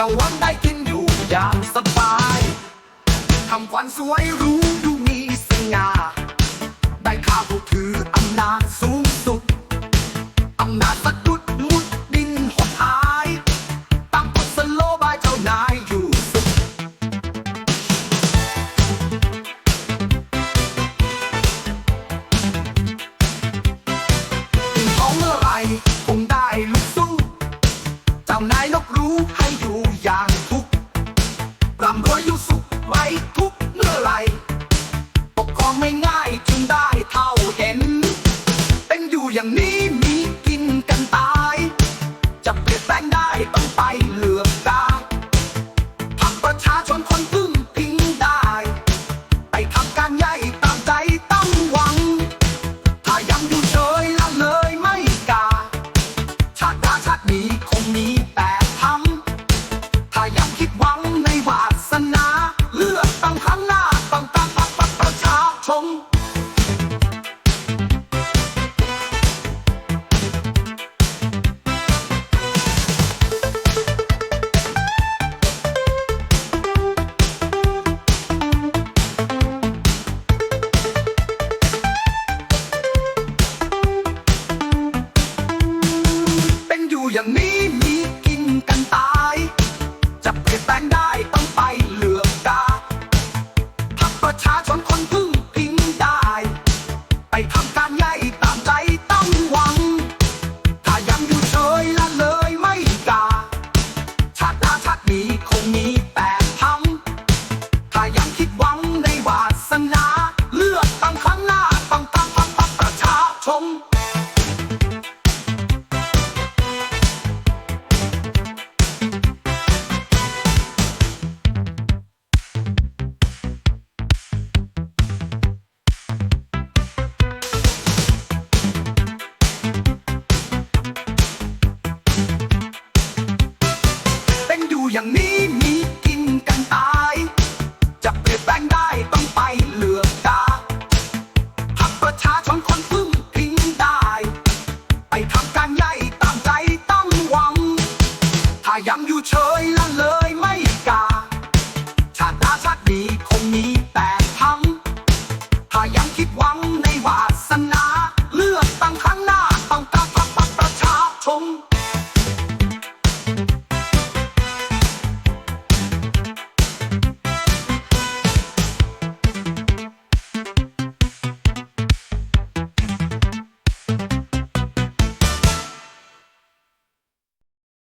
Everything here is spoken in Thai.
อย่าหวังได้กินอยู่อย่างสบายทำควันสวยรู้ดูมีสง่าได้ค่าพวกเธอ ทุกเมื่อไรปกครองไม่ง่ายจนได้เท่าเห็น เป็นอยู่อย่างนี้มีกินกันตาย จะเปลี่ยนแปลงได้ต้องไปเหลือกตาทำประชาชนคนพึ่งพิงได้ ไปทำการใหญ่ตามใจต้องหวัง ถ้ายังอยู่เฉยละเลยไม่กาชาติชาตินี้ อย่างนี้มีกินกันตา ยังอยู่เฉยละเลยไม่กาชาติหน้าชาตินี้